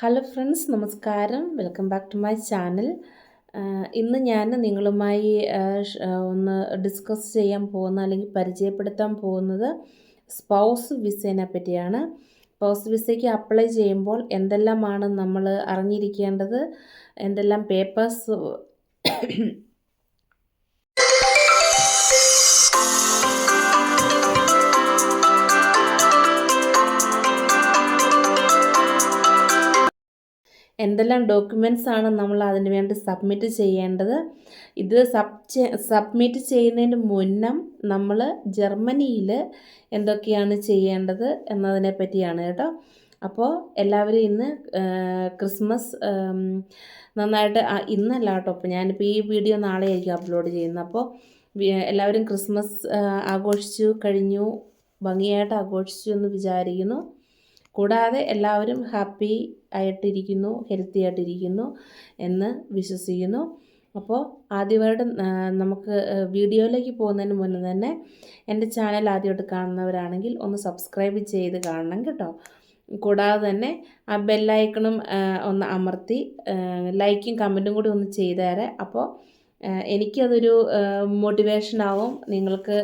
Hello friends നമസ്കാരം. Welcome back to my channel ഇന്ന് ഞാൻ നിങ്ങളുമായി ഒന്ന് ഡിസ്കസ് ചെയ്യാൻ പോകുന്ന അല്ലെങ്കിൽ പരിചയപ്പെടുത്താൻ പോകുന്നത് സ്പൗസ് വിസേനെ പറ്റിയാണ്. സ്പൗസ് വിസയ്ക്ക് അപ്ലൈ ചെയ്യുമ്പോൾ എന്തെല്ലാമാണ് നമ്മൾ അറിഞ്ഞിരിക്കേണ്ടത്? എന്തെല്ലാം പേപ്പേഴ്സ് എന്തെല്ലാം ഡോക്യുമെന്റ്സ് ആണ് നമ്മൾ അതിന് വേണ്ടി സബ്മിറ്റ് ചെയ്യേണ്ടത്? ഇത് സബ് സബ്മിറ്റ് ചെയ്യുന്നതിന് മുന്നം നമ്മൾ ജർമ്മനിയിൽ എന്തൊക്കെയാണ് ചെയ്യേണ്ടത് എന്നതിനെ പറ്റിയാണ് കേട്ടോ. അപ്പോൾ എല്ലാവരും ഇന്ന് ക്രിസ്മസ് നന്നായിട്ട് ഇന്നല്ല കേട്ടോ. അപ്പോൾ ഞാനിപ്പോൾ ഈ വീഡിയോ നാളെ ആയിരിക്കും അപ്ലോഡ് ചെയ്യുന്നത് അപ്പോൾ എല്ലാവരും ക്രിസ്മസ് ആഘോഷിച്ചു കഴിഞ്ഞു ഭംഗിയായിട്ട് ആഘോഷിച്ചു എന്ന് വിചാരിക്കുന്നു. കൂടാതെ എല്ലാവരും ഹാപ്പി ആയിട്ടിരിക്കുന്നു ഹെൽത്തി ആയിട്ടിരിക്കുന്നു എന്ന് വിശ്വസിക്കുന്നു. അപ്പോൾ ആദ്യമായിട്ട് നമുക്ക് വീഡിയോയിലേക്ക് പോകുന്നതിന് മുന്നേ തന്നെ എന്റെ ചാനൽ ആദ്യമായിട്ട് കാണുന്നവരാണെങ്കിൽ ഒന്ന് സബ്സ്ക്രൈബ് ചെയ്ത് കാണണം കേട്ടോ. കൂടാതെ തന്നെ ആ ബെല്ലൈക്കണും ഒന്ന് അമർത്തി ലൈക്കും കമന്റും കൂടി ഒന്ന് ചെയ്തേരെ. അപ്പോൾ എനിക്കതൊരു മോട്ടിവേഷൻ ആവും. നിങ്ങൾക്ക്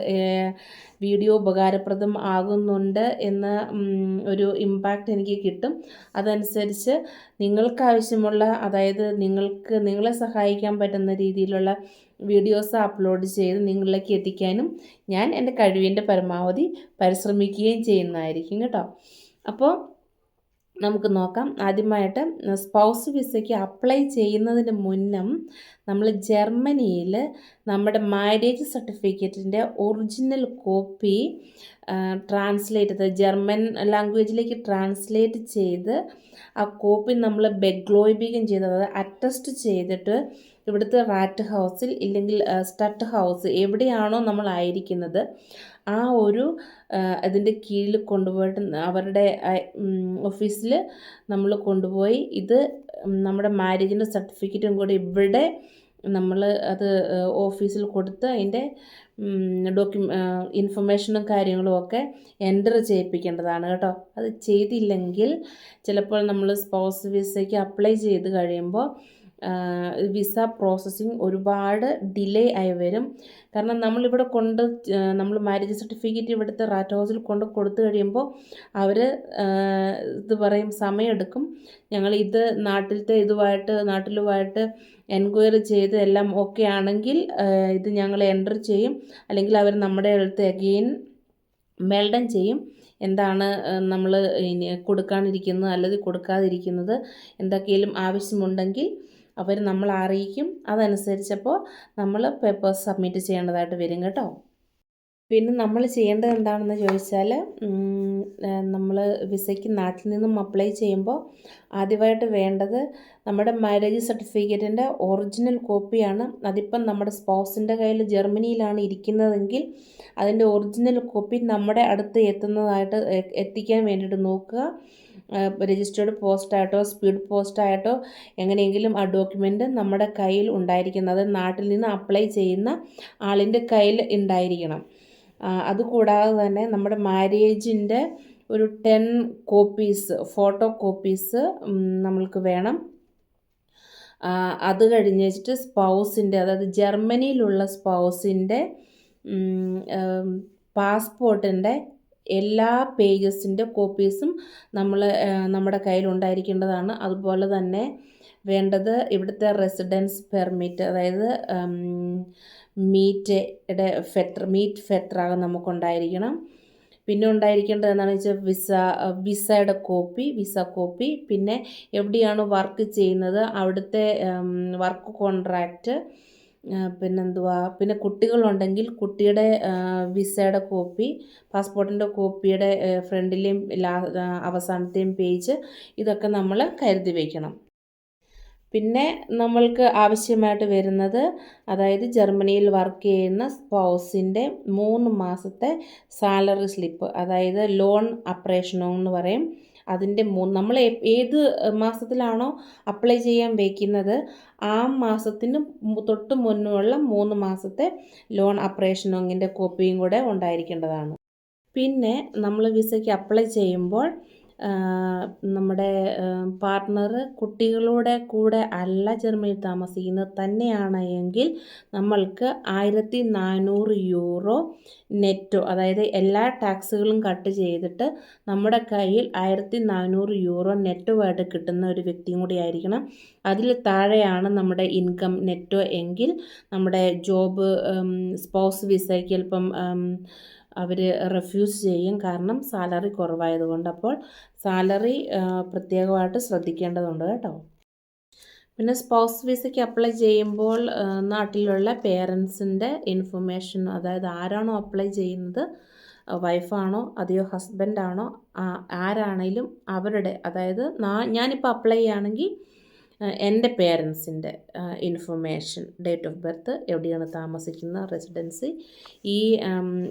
വീഡിയോ ഉപകാരപ്രദം ആകുന്നുണ്ട് എന്ന ഒരു ഇമ്പാക്റ്റ് എനിക്ക് കിട്ടും. അതനുസരിച്ച് നിങ്ങൾക്ക് ആവശ്യമുള്ള അതായത് നിങ്ങൾക്ക് നിങ്ങളെ സഹായിക്കാൻ പറ്റുന്ന രീതിയിലുള്ള വീഡിയോസ് അപ്ലോഡ് ചെയ്ത് നിങ്ങളിലേക്ക് എത്തിക്കാനും ഞാൻ എന്റെ കഴിവിന്റെ പരമാവധി പരിശ്രമിക്കുകയും ചെയ്യുന്നതായിരിക്കും കേട്ടോ. അപ്പോൾ നമുക്ക് നോക്കാം. ആദ്യമായിട്ട് സ്പൗസ് വിസയ്ക്ക് അപ്ലൈ ചെയ്യുന്നതിന് മുന്നം നമ്മൾ ജർമ്മനിയിൽ നമ്മുടെ മാരേജ് സർട്ടിഫിക്കറ്റിന്റെ ഒറിജിനൽ കോപ്പി ട്രാൻസ്ലേറ്റ് ചെയ്ത് ജർമ്മൻ ലാംഗ്വേജിലേക്ക് ട്രാൻസ്ലേറ്റ് ചെയ്ത് ആ കോപ്പി നമ്മൾ ബെഗ്ലോയിബികം ചെയ്ത് അതായത് അറ്റസ്റ്റ് ചെയ്തിട്ട് ഇവിടുത്തെ റാറ്റ് ഹൗസിൽ ഇല്ലെങ്കിൽ സ്റ്റട്ട് ഹൗസ് എവിടെയാണോ നമ്മൾ ആയിരിക്കുന്നത് ആ ഒരു അതിന്റെ കീഴിൽ കൊണ്ടുപോയിട്ട് അവരുടെ ഓഫീസിൽ നമ്മൾ കൊണ്ടുപോയി ഇത് നമ്മുടെ മാരേജിന്റെ സർട്ടിഫിക്കറ്റും കൂടി ഇവിടെ നമ്മൾ അത് ഓഫീസിൽ കൊടുത്ത് അതിന്റെ ഡോക്യു ഇൻഫർമേഷനും കാര്യങ്ങളും ഒക്കെ എന്റർ ചെയ്യിപ്പിക്കേണ്ടതാണ് കേട്ടോ. അത് ചെയ്തില്ലെങ്കിൽ ചിലപ്പോൾ നമ്മൾ സ്പോസ് വിസയ്ക്ക് അപ്ലൈ ചെയ്ത് കഴിയുമ്പോൾ വിസ പ്രോസസ്സിങ് ഒരുപാട് ഡിലേ ആയി വരും. കാരണം നമ്മളിവിടെ കൊണ്ട് നമ്മൾ മാരേജ് സർട്ടിഫിക്കറ്റ് ഇവിടുത്തെ റാറ്റ് ഹൗസിൽ കൊണ്ട് കൊടുത്തു കഴിയുമ്പോൾ അവർ ഇത് പറയും സമയമെടുക്കും. ഞങ്ങൾ ഇത് നാട്ടിലത്തെ ഇതുമായിട്ട് നാട്ടിലുമായിട്ട് എൻക്വയറി ചെയ്ത് എല്ലാം ഓക്കെ ആണെങ്കിൽ ഇത് ഞങ്ങൾ എന്റർ ചെയ്യും. അല്ലെങ്കിൽ അവർ നമ്മുടെ അടുത്ത് അഗെയിൻ മെൽഡൻ ചെയ്യും. എന്താണ് നമ്മൾ കൊടുക്കാനിരിക്കുന്നത് അല്ലെങ്കിൽ കൊടുക്കാതിരിക്കുന്നത് എന്തൊക്കെയും ആവശ്യമുണ്ടെങ്കിൽ അവർ നമ്മളെ അറിയിക്കും. അതനുസരിച്ചപ്പോൾ നമ്മൾ പേപ്പേഴ്സ് സബ്മിറ്റ് ചെയ്യേണ്ടതായിട്ട് വരും കേട്ടോ. പിന്നെ നമ്മൾ ചെയ്യേണ്ടത് എന്താണെന്ന് ചോദിച്ചാൽ നമ്മൾ വിസയ്ക്ക് നാട്ടിൽ നിന്നും അപ്ലൈ ചെയ്യുമ്പോൾ ആദ്യമായിട്ട് വേണ്ടത് നമ്മുടെ മാരേജ് സർട്ടിഫിക്കറ്റിന്റെ ഒറിജിനൽ കോപ്പിയാണ് അതിപ്പം നമ്മുടെ സ്പൗസിന്റെ കയ്യിൽ ജർമ്മനിയിലാണ് ഇരിക്കുന്നതെങ്കിൽ അതിന്റെ ഒറിജിനൽ കോപ്പി നമ്മുടെ അടുത്ത് എത്തുന്നതായിട്ട് എത്തിക്കാൻ വേണ്ടിയിട്ട് നോക്കുക. രജിസ്റ്റേർഡ് പോസ്റ്റായിട്ടോ സ്പീഡ് പോസ്റ്റായിട്ടോ എങ്ങനെയെങ്കിലും ആ ഡോക്യുമെന്റ് നമ്മുടെ കയ്യിൽ ഉണ്ടായിരിക്കുന്നത് നാട്ടിൽ നിന്ന് അപ്ലൈ ചെയ്യുന്ന ആളിന്റെ കയ്യിൽ ഉണ്ടായിരിക്കണം. അതുകൂടാതെ തന്നെ നമ്മുടെ മാരേജിന്റെ ഒരു ടെൻ കോപ്പീസ് ഫോട്ടോ കോപ്പീസ് നമ്മൾക്ക് വേണം. അത് കഴിഞ്ഞിട്ട് സ്പൗസിന്റെ അതായത് ജർമ്മനിയിലുള്ള സ്പൗസിന്റെ പാസ്പോർട്ടിന്റെ എല്ലാ പേജസിന്റെ കോപ്പീസും നമ്മൾ നമ്മുടെ കയ്യിൽ ഉണ്ടായിരിക്കേണ്ടതാണ്. അതുപോലെ തന്നെ വേണ്ടത് ഇവിടുത്തെ റെസിഡൻസ് പെർമിറ്റ് അതായത് മീറ്റയുടെ ഫെറ്റർ മീറ്റ് ഫെറ്ററാകെ നമുക്കുണ്ടായിരിക്കണം. പിന്നെ ഉണ്ടായിരിക്കേണ്ടത് എന്താണെന്ന് വെച്ചാൽ വിസ വിസയുടെ കോപ്പി വിസ കോപ്പി പിന്നെ എവിടെയാണ് വർക്ക് ചെയ്യുന്നത്? അവിടുത്തെ വർക്ക് കോൺട്രാക്റ്റ് പിന്നെന്തുവാ? പിന്നെ കുട്ടികളുണ്ടെങ്കിൽ കുട്ടിയുടെ വിസയുടെ കോപ്പി പാസ്പോർട്ടിന്റെ കോപ്പിയുടെ ഫ്രണ്ടിലെയും ലാ അവസാനത്തെയും പേജ് ഇതൊക്കെ നമ്മൾ കരുതി വയ്ക്കണം പിന്നെ നമ്മൾക്ക് ആവശ്യമായിട്ട് വരുന്നത് അതായത് ജർമ്മനിയിൽ വർക്ക് ചെയ്യുന്ന സ്പൗസിന്റെ മൂന്ന് മാസത്തെ സാലറി സ്ലിപ്പ് അതായത് ലോൺ അപ്രേഷനോ എന്ന് പറയും. അതിന്റെ മൂ നമ്മൾ ഏത് മാസത്തിലാണോ അപ്ലൈ ചെയ്യാൻ വയ്ക്കുന്നത് ആ മാസത്തിന് തൊട്ട് മുന്നുള്ള മൂന്ന് മാസത്തെ ലോൺ അപ്രേഷനോങ്ങിന്റെ കോപ്പിയും കൂടെ ഉണ്ടായിരിക്കേണ്ടതാണ്. പിന്നെ നമ്മൾ വിസയ്ക്ക് അപ്ലൈ ചെയ്യുമ്പോൾ നമ്മുടെ പാർട്ട്ണർ കുട്ടികളുടെ കൂടെ അല്ല ജർമ്മനിയിൽ താമസിക്കുന്നത് തന്നെയാണ് എങ്കിൽ നമ്മൾക്ക് ആയിരത്തി നാനൂറ് യൂറോ നെറ്റോ അതായത് എല്ലാ ടാക്സുകളും കട്ട് ചെയ്തിട്ട് നമ്മുടെ കയ്യിൽ ആയിരത്തി നാനൂറ് യൂറോ നെറ്റോ ആയിട്ട് കിട്ടുന്ന ഒരു വ്യക്തിയും കൂടി ആയിരിക്കണം. അതിൽ താഴെയാണ് നമ്മുടെ ഇൻകം നെറ്റോ എങ്കിൽ നമ്മുടെ ജോബ് സ്പോസ് വിസയ്ക്ക് ചിലപ്പം അവർ റെഫ്യൂസ് ചെയ്യും. കാരണം സാലറി കുറവായതുകൊണ്ട് അപ്പോൾ സാലറി പ്രത്യേകമായിട്ട് ശ്രദ്ധിക്കേണ്ടതുണ്ട് കേട്ടോ. പിന്നെ സ്പോസ് വിസയ്ക്ക് അപ്ലൈ ചെയ്യുമ്പോൾ നാട്ടിലുള്ള പേരൻസിന്റെ ഇൻഫർമേഷൻ അതായത് ആരാണോ അപ്ലൈ ചെയ്യുന്നത് വൈഫാണോ അതെയോ ഹസ്ബൻഡാണോ ആരാണേലും അവരുടെ അതായത് ഞാനിപ്പോൾ അപ്ലൈ ചെയ്യുകയാണെങ്കിൽ എന്റെ പേരൻസിന്റെ ഇൻഫർമേഷൻ ഡേറ്റ് ഓഫ് ബർത്ത് എവിടെയാണ് താമസിക്കുന്ന റെസിഡൻസി ഈ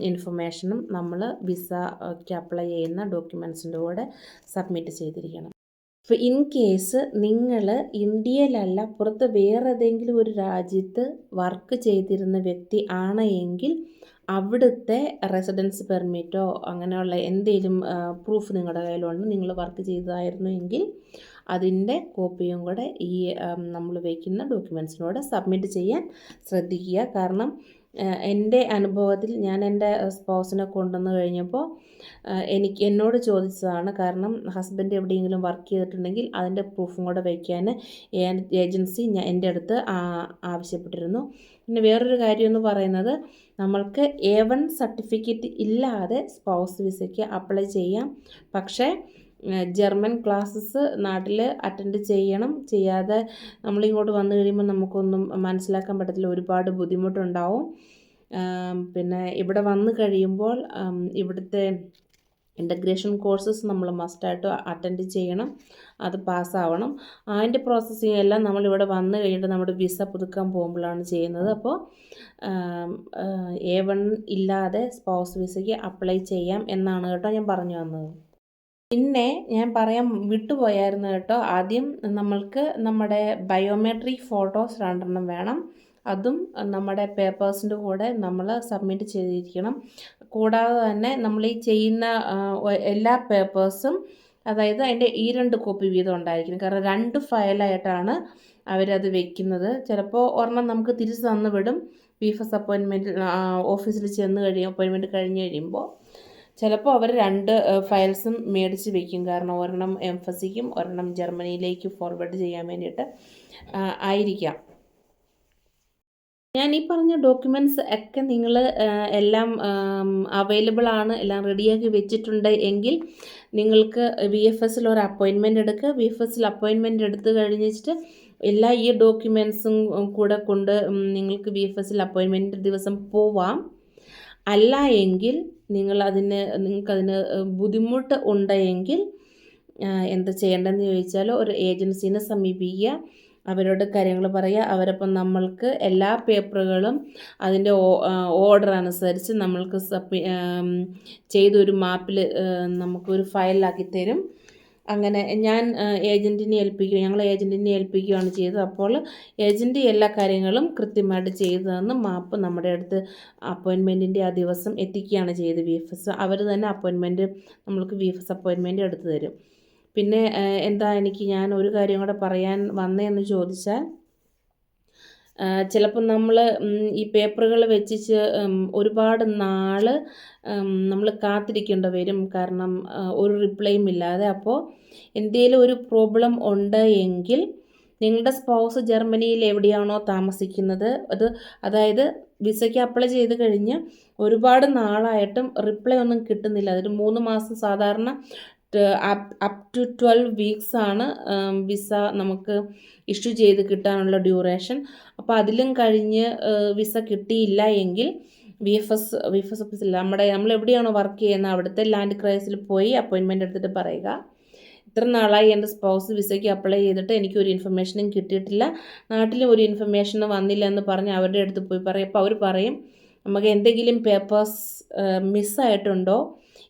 ഇൻഫർമേഷനും നമ്മൾ വിസയ്ക്ക് അപ്ലൈ ചെയ്യുന്ന ഡോക്യുമെൻസിന്റെ കൂടെ സബ്മിറ്റ് ചെയ്തിരിക്കണം. അപ്പോൾ ഇൻ കേസ് നിങ്ങൾ ഇന്ത്യയിലല്ല പുറത്ത് വേറെ ഏതെങ്കിലും ഒരു രാജ്യത്ത് വർക്ക് ചെയ്തിരുന്ന വ്യക്തി ആണ് എങ്കിൽ അവിടുത്തെ റെസിഡൻസ് പെർമിറ്റോ അങ്ങനെയുള്ള എന്തെങ്കിലും പ്രൂഫ് നിങ്ങളുടെ കയ്യിലുണ്ട് നിങ്ങൾ വർക്ക് ചെയ്തതായിരുന്നു എങ്കിൽ അതിന്റെ കോപ്പിയും കൂടെ ഈ നമ്മൾ വയ്ക്കുന്ന ഡോക്യുമെൻസിനോട് സബ്മിറ്റ് ചെയ്യാൻ ശ്രദ്ധിക്കുക. കാരണം എന്റെ അനുഭവത്തിൽ ഞാൻ എന്റെ സ്പൗസിനെ കൊണ്ടുവന്ന് കഴിഞ്ഞപ്പോൾ എനിക്ക് എന്നോട് ചോദിച്ചതാണ്. കാരണം ഹസ്ബൻഡ് എവിടെയെങ്കിലും വർക്ക് ചെയ്തിട്ടുണ്ടെങ്കിൽ അതിന്റെ പ്രൂഫും കൂടെ വയ്ക്കാൻ ഏജൻസി ഞാൻ എന്റെ അടുത്ത് ആവശ്യപ്പെട്ടിരുന്നു. പിന്നെ വേറൊരു കാര്യം എന്ന് പറയുന്നത് നമ്മൾക്ക് എ വൺ സർട്ടിഫിക്കറ്റ് ഇല്ലാതെ സ്പൗസ് വിസയ്ക്ക് അപ്ലൈ ചെയ്യാം. പക്ഷേ ജർമ്മൻ ക്ലാസ്സസ് നാട്ടിൽ അറ്റൻഡ് ചെയ്യണം. ചെയ്യാതെ നമ്മളിങ്ങോട്ട് വന്നു കഴിയുമ്പോൾ നമുക്കൊന്നും മനസ്സിലാക്കാൻ പറ്റത്തില്ല. ഒരുപാട് ബുദ്ധിമുട്ടുണ്ടാവും. പിന്നെ ഇവിടെ വന്നു കഴിയുമ്പോൾ ഇവിടുത്തെ ഇന്റഗ്രേഷൻ കോഴ്സസ് നമ്മൾ മസ്റ്റായിട്ട് അറ്റൻഡ് ചെയ്യണം. അത് പാസ്സാവണം. അതിന്റെ പ്രോസസ്സിങ് എല്ലാം നമ്മളിവിടെ വന്നു കഴിഞ്ഞിട്ട് നമ്മുടെ വിസ പുതുക്കാൻ പോകുമ്പോഴാണ് ചെയ്യുന്നത്. അപ്പോൾ എ വൺ ഇല്ലാതെ സ്പൗസ് വിസയ്ക്ക് അപ്ലൈ ചെയ്യാം എന്നാണ് കേട്ടോ ഞാൻ പറഞ്ഞു വന്നത്. പിന്നെ ഞാൻ പറയാൻ വിട്ടുപോയായിരുന്നു കേട്ടോ. ആദ്യം നമ്മൾക്ക് നമ്മുടെ ബയോമെട്രിക് ഫോട്ടോസ് രണ്ടെണ്ണം വേണം. അതും നമ്മുടെ പേപ്പേഴ്സിന്റെ കൂടെ നമ്മൾ സബ്മിറ്റ് ചെയ്തിരിക്കണം. കൂടാതെ തന്നെ നമ്മൾ ഈ ചെയ്യുന്ന എല്ലാ പേപ്പേഴ്സും അതായത് അതിന്റെ ഈ രണ്ട് കോപ്പി വീതം ഉണ്ടായിരിക്കണം. കാരണം രണ്ട് ഫയലായിട്ടാണ് അവരത് വെക്കുന്നത്. ചിലപ്പോൾ ഒരെണ്ണം നമുക്ക് തിരിച്ച് തന്നു വിടും. പി എഫ് അപ്പോയിൻമെന്റ് ഓഫീസിൽ ചെന്ന് കഴിയും അപ്പോയിൻമെന്റ് കഴിഞ്ഞ് കഴിയുമ്പോൾ. ചിലപ്പോൾ അവർ രണ്ട് ഫയൽസും മേടിച്ച് വെക്കും. കാരണം ഒരെണ്ണം എംഫസിക്കും ഒരെണ്ണം ജർമ്മനിയിലേക്ക് ഫോർവേഡ് ചെയ്യാൻ വേണ്ടിയിട്ട് ആയിരിക്കാം. ഞാൻ ഈ പറഞ്ഞ ഡോക്യുമെന്റ്സ് ഒക്കെ നിങ്ങൾ എല്ലാം അവൈലബിൾ ആണ് എല്ലാം റെഡിയാക്കി വെച്ചിട്ടുണ്ട് എങ്കിൽ നിങ്ങൾക്ക് വി എഫ് എസിൽ ഒരു അപ്പോയിൻമെന്റ് എടുക്കുക. വി എഫ് എസിൽ അപ്പോയിൻമെന്റ് എടുത്ത് കഴിഞ്ഞിട്ട് എല്ലാ ഈ ഡോക്യുമെൻസും കൂടെ കൊണ്ട് നിങ്ങൾക്ക് വി എഫ് എസിൽ അപ്പോയിൻമെന്റ് ദിവസം പോവാം. അല്ല എങ്കിൽ നിങ്ങൾ അതിന് നിങ്ങൾക്കതിന് ബുദ്ധിമുട്ട് ഉണ്ടെങ്കിൽ എന്ത് ചെയ്യേണ്ടതെന്ന് ചോദിച്ചാൽ ഒരു ഏജൻസീനെ സമീപിക്കുക. അവരോട് കാര്യങ്ങൾ പറയുക. അവരപ്പം നമ്മൾക്ക് എല്ലാ പേപ്പറുകളും അതിന്റെ ഓർഡർ അനുസരിച്ച് നമ്മൾക്ക് സബ്മി ചെയ്തൊരു മാപ്പിൽ നമുക്കൊരു ഫയലാക്കി തരും. അങ്ങനെ ഞാൻ ഏജന്റിനെ ഏൽപ്പിക്കുക ഞങ്ങൾ ഏജന്റിനെ ഏൽപ്പിക്കുകയാണ് ചെയ്തത്. അപ്പോൾ ഏജന്റ് എല്ലാ കാര്യങ്ങളും കൃത്യമായിട്ട് ചെയ്തു തന്ന് മാപ്പ് നമ്മുടെ അടുത്ത് അപ്പോയിൻമെന്റിന്റെ ആ ദിവസം എത്തിക്കുകയാണ് ചെയ്തത് വി എഫ് എസ് അവർ തന്നെ അപ്പോയിൻമെന്റ് നമ്മൾക്ക് വി എഫ് എസ് അപ്പോയിൻമെന്റ് എടുത്തു തരും. പിന്നെ എന്താ എനിക്ക് ഞാൻ ഒരു കാര്യം കൂടെ പറയാൻ വന്നതെന്ന് ചോദിച്ചാൽ ചിലപ്പം നമ്മൾ ഈ പേപ്പറുകൾ വെച്ചിച്ച് ഒരുപാട് നാൾ നമ്മൾ കാത്തിരിക്കേണ്ടി വരും. കാരണം ഒരു റിപ്ലൈയും ഇല്ലാതെ. അപ്പോൾ എന്തെങ്കിലും ഒരു പ്രോബ്ലം ഉണ്ട് എങ്കിൽ നിങ്ങളുടെ സ്പൗസ് ജർമ്മനിയിൽ എവിടെയാണോ താമസിക്കുന്നത്. അത് അതായത് വിസയ്ക്ക് അപ്ലൈ ചെയ്ത് കഴിഞ്ഞ് ഒരുപാട് നാളായിട്ടും റിപ്ലൈ ഒന്നും കിട്ടുന്നില്ല. അതൊരു മൂന്ന് മാസം സാധാരണ അപ് ടു ട്വൽവ് വീക്സ് ആണ് വിസ നമുക്ക് ഇഷ്യൂ ചെയ്ത് കിട്ടാനുള്ള ഡ്യൂറേഷൻ. അപ്പോൾ അതിലും കഴിഞ്ഞ് വിസ കിട്ടിയില്ല എങ്കിൽ V F S V F S ഓഫീസിൽ നമ്മുടെ നമ്മൾ എവിടെയാണോ വർക്ക് ചെയ്യുന്നത് അവിടുത്തെ ലാൻഡ് ക്രൈസിൽ പോയി അപ്പോയിൻമെന്റ് എടുത്തിട്ട് പറയുക. ഇത്ര നാളായി എന്റെ സ്പൗസ് വിസയ്ക്ക് അപ്ലൈ ചെയ്തിട്ട് എനിക്ക് ഒരു ഇൻഫർമേഷനും കിട്ടിയിട്ടില്ല. നാട്ടിലും ഒരു ഇൻഫർമേഷനും വന്നില്ല എന്ന് പറഞ്ഞ് അവരുടെ അടുത്ത് പോയി പറയും. അപ്പോൾ അവർ പറയും നമുക്ക് എന്തെങ്കിലും പേപ്പേഴ്സ് മിസ്സായിട്ടുണ്ടോ?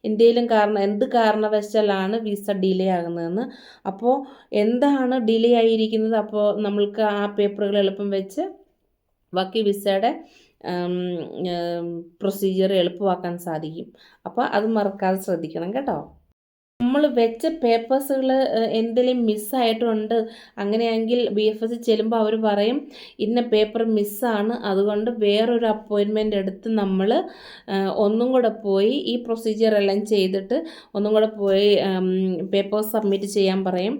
എന്തെങ്കിലും കാരണം എന്ത് കാരണവശാലാണ് വിസ ഡിലേ ആകുന്നതെന്ന്. അപ്പോൾ എന്താണ് ഡിലേ ആയിരിക്കുന്നത്? അപ്പോൾ നമ്മൾക്ക് ആ പേപ്പറുകൾ എളുപ്പം വെച്ച് ബാക്കി വിസയുടെ പ്രൊസീജിയർ എളുപ്പമാക്കാൻ സാധിക്കും. അപ്പോൾ അത് മറക്കാതെ ശ്രദ്ധിക്കണം കേട്ടോ. നമ്മൾ വെച്ച പേപ്പേഴ്സുകൾ എന്തെങ്കിലും മിസ്സായിട്ടുണ്ട് അങ്ങനെയെങ്കിൽ ബി എഫ് എസ് ചെല്ലുമ്പോൾ അവർ പറയും ഇന്ന പേപ്പർ മിസ്സാണ് അതുകൊണ്ട് വേറൊരു അപ്പോയിൻമെന്റ് എടുത്ത് നമ്മൾ ഒന്നും കൂടെ പോയി ഈ പ്രൊസീജിയർ എല്ലാം ചെയ്തിട്ട് ഒന്നും കൂടെ പോയി പേപ്പേഴ്സ് സബ്മിറ്റ് ചെയ്യാൻ പറയും.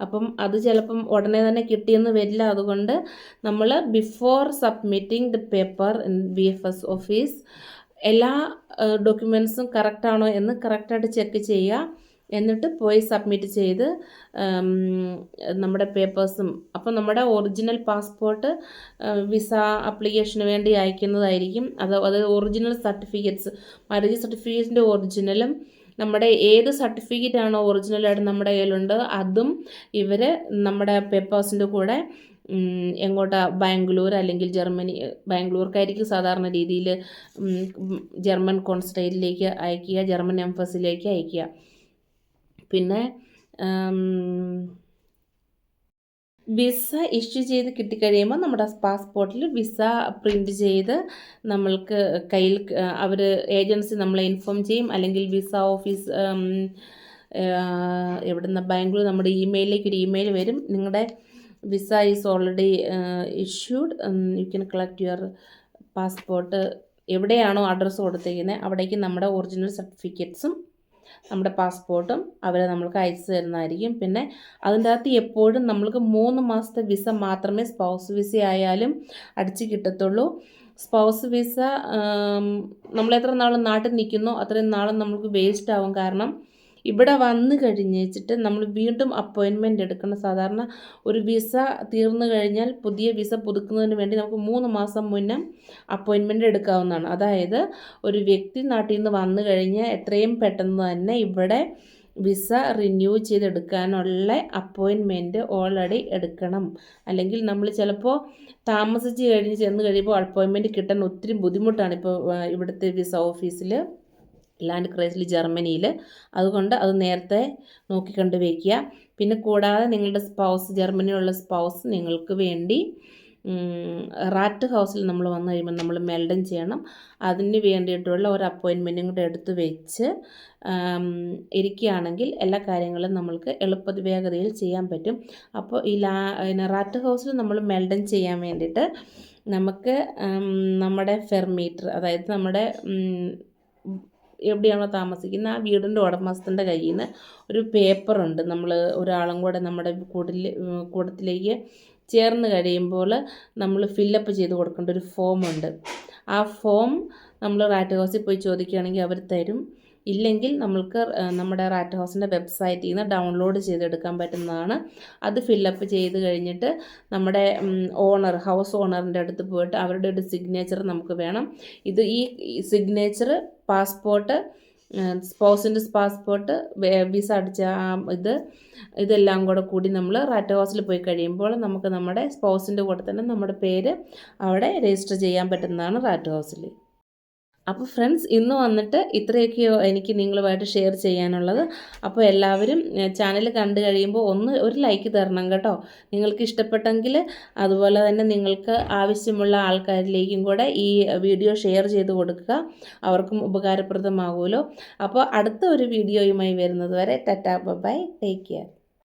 അപ്പം അത് ചിലപ്പം ഉടനെ തന്നെ കിട്ടിയെന്ന് വരില്ല. അതുകൊണ്ട് നമ്മൾ before submitting the paper in B F S office എല്ലാ ഡോക്യുമെൻസും കറക്റ്റാണോ എന്ന് കറക്റ്റായിട്ട് ചെക്ക് ചെയ്യുക. എന്നിട്ട് പോയി സബ്മിറ്റ് ചെയ്ത് നമ്മുടെ പേപ്പേഴ്സും അപ്പോൾ നമ്മുടെ ഒറിജിനൽ പാസ്പോർട്ട് വിസ അപ്ലിക്കേഷന് വേണ്ടി അയക്കുന്നതായിരിക്കും. അത് അത് ഒറിജിനൽ സർട്ടിഫിക്കറ്റ്സ് മാരേജ് സർട്ടിഫിക്കറ്റിന്റെ ഒറിജിനലും നമ്മുടെ ഏത് സർട്ടിഫിക്കറ്റ് ആണോ ഒറിജിനലായിട്ട് നമ്മുടെ കയ്യിലുണ്ട് അതും ഇവർ നമ്മുടെ പേപ്പേഴ്സിന്റെ കൂടെ എങ്ങോട്ടാ ബാംഗ്ലൂർ അല്ലെങ്കിൽ ജർമ്മനി ബാംഗ്ലൂർക്കായിരിക്കും സാധാരണ രീതിയിൽ ജർമ്മൻ കോൺസുലേറ്റിലേക്ക് അയക്കുക ജർമ്മൻ എംഫസിലേക്ക് അയക്കുക. പിന്നെ വിസ ഇഷ്യൂ ചെയ്ത് കിട്ടിക്കഴിയുമ്പോൾ നമ്മുടെ പാസ്പോർട്ടിൽ വിസ പ്രിന്റ് ചെയ്ത് നമ്മൾക്ക് കയ്യിൽ അവർ ഏജൻസി നമ്മളെ ഇൻഫോം ചെയ്യും. അല്ലെങ്കിൽ വിസ ഓഫീസ് എവിടുന്ന ബാംഗ്ലൂർ നമ്മുടെ ഇമെയിലിലേക്ക് ഒരു ഇമെയിൽ വരും. നിങ്ങളുടെ visa is already issued. You can collect your passport. എവിടെയാണോ അഡ്രസ്സ് കൊടുത്തിരിക്കുന്നത് അവിടേക്ക് നമ്മുടെ ഒറിജിനൽ സർട്ടിഫിക്കറ്റ്സും നമ്മുടെ പാസ്പോർട്ടും അവർ നമ്മൾക്ക് അയച്ചു തരുന്നതായിരിക്കും. പിന്നെ അതിന്റെ അകത്ത് എപ്പോഴും നമ്മൾക്ക് മൂന്ന് മാസത്തെ വിസ മാത്രമേ സ്പൗസ് വിസ ആയാലും അടിച്ച് കിട്ടത്തുള്ളൂ. സ്പൗസ് വിസ നമ്മൾ എത്ര നാൾ നാട്ടിൽ നിൽക്കുന്നോ അത്രയും നാളും നമുക്ക് വേസ്റ്റ് ആവും. കാരണം ഇവിടെ വന്നു കഴിഞ്ഞിട്ട് നമ്മൾ വീണ്ടും അപ്പോയിൻമെന്റ് എടുക്കണം. സാധാരണ ഒരു വിസ തീർന്നു കഴിഞ്ഞാൽ പുതിയ വിസ പുതുക്കുന്നതിന് വേണ്ടി നമുക്ക് മൂന്ന് മാസം മുന്നേ അപ്പോയിൻമെന്റ് എടുക്കാവുന്നതാണ്. അതായത് ഒരു വ്യക്തി നാട്ടിൽ നിന്ന് വന്നു കഴിഞ്ഞാൽ എത്രയും പെട്ടെന്ന് തന്നെ ഇവിടെ വിസ റിന്യൂ ചെയ്തെടുക്കാനുള്ള അപ്പോയിൻമെന്റ് ഓൾറെഡി എടുക്കണം. അല്ലെങ്കിൽ നമ്മൾ ചിലപ്പോൾ താമസിച്ച് കഴിഞ്ഞ് ചെന്ന് കഴിയുമ്പോൾ അപ്പോയിൻമെന്റ് കിട്ടാൻ ഒത്തിരി ബുദ്ധിമുട്ടാണ് ഇപ്പോൾ ഇവിടുത്തെ വിസ ഓഫീസിൽ ലാൻഡ് ക്രൈസിൽ ജർമ്മനിയിൽ. അതുകൊണ്ട് അത് നേരത്തെ നോക്കിക്കണ്ട് വയ്ക്കുക പിന്നെ കൂടാതെ നിങ്ങളുടെ സ്പൗസ് ജർമ്മനിയിലുള്ള സ്പൗസ് നിങ്ങൾക്ക് വേണ്ടി റാറ്റ് ഹൗസിൽ നമ്മൾ വന്നു കഴിയുമ്പോൾ നമ്മൾ മെൽഡൻ ചെയ്യണം. അതിന് വേണ്ടിയിട്ടുള്ള ഒരു അപ്പോയിൻമെന്റും കൂടെ എടുത്ത് വെച്ച് ഇരിക്കുകയാണെങ്കിൽ എല്ലാ കാര്യങ്ങളും നമ്മൾക്ക് എളുപ്പ വേഗതയിൽ ചെയ്യാൻ പറ്റും. അപ്പോൾ ഈ ലാ റാറ്റ് ഹൗസിൽ നമ്മൾ മെൽഡൻ ചെയ്യാൻ വേണ്ടിയിട്ട് നമുക്ക് നമ്മുടെ ഫെർമീറ്റർ അതായത് നമ്മുടെ എവിടെയാണോ താമസിക്കുന്നത്? ആ വീടിന്റെ ഉടമസ്ഥന്റെ കയ്യിൽ നിന്ന് ഒരു പേപ്പറുണ്ട്. നമ്മൾ ഒരാളും കൂടെ നമ്മുടെ കൂടിൽ കൂട്ടത്തിലേക്ക് ചേർന്ന് കഴിയുമ്പോൾ നമ്മൾ ഫില്ലപ്പ് ചെയ്ത് കൊടുക്കേണ്ട ഒരു ഫോമുണ്ട്. ആ ഫോം നമ്മൾ റാറ്റ് ഹൗസിൽ പോയി ചോദിക്കുകയാണെങ്കിൽ അവർ തരും. ഇല്ലെങ്കിൽ നമ്മൾക്ക് നമ്മുടെ റാറ്റ് ഹൗസിന്റെ വെബ്സൈറ്റിൽ നിന്ന് ഡൗൺലോഡ് ചെയ്തെടുക്കാൻ പറ്റുന്നതാണ്. അത് ഫില്ലപ്പ് ചെയ്ത് കഴിഞ്ഞിട്ട് നമ്മുടെ ഓണർ ഹൗസ് ഓണറിന്റെ അടുത്ത് പോയിട്ട് അവരുടെ ഒരു സിഗ്നേച്ചർ നമുക്ക് വേണം. ഇത് ഈ സിഗ്നേച്ചർ പാസ്പോർട്ട് സ്പോസിന്റെ പാസ്പോർട്ട് വിസ അടിച്ച ഇത് ഇതെല്ലാം കൂടെ കൂടി നമ്മൾ റാറ്റ് ഹൗസിൽ പോയി കഴിയുമ്പോൾ നമുക്ക് നമ്മുടെ സ്പോസിന്റെ കൂടെ തന്നെ നമ്മുടെ പേര് അവിടെ രജിസ്റ്റർ ചെയ്യാൻ പറ്റുന്നതാണ് റാറ്റ് ഹൗസിൽ അപ്പോൾ ഫ്രണ്ട്സ് ഇന്ന് വന്നിട്ട് ഇത്രയൊക്കെയോ എനിക്ക് നിങ്ങളുമായിട്ട് ഷെയർ ചെയ്യാനുള്ളത്. അപ്പോൾ എല്ലാവരും ചാനൽ കണ്ടു കഴിയുമ്പോൾ ഒന്ന് ഒരു ലൈക്ക് തരണം കേട്ടോ. നിങ്ങൾക്ക് ഇഷ്ടപ്പെട്ടെങ്കിൽ അതുപോലെ തന്നെ നിങ്ങൾക്ക് ആവശ്യമുള്ള ആൾക്കാരിലേക്കും കൂടെ ഈ വീഡിയോ ഷെയർ ചെയ്ത് കൊടുക്കുക. അവർക്കും ഉപകാരപ്രദമാകുമല്ലോ. അപ്പോൾ അടുത്ത ഒരു വീഡിയോയുമായി വരുന്നത് വരെ ടറ്റാ ബൈ ടേക്ക് കെയർ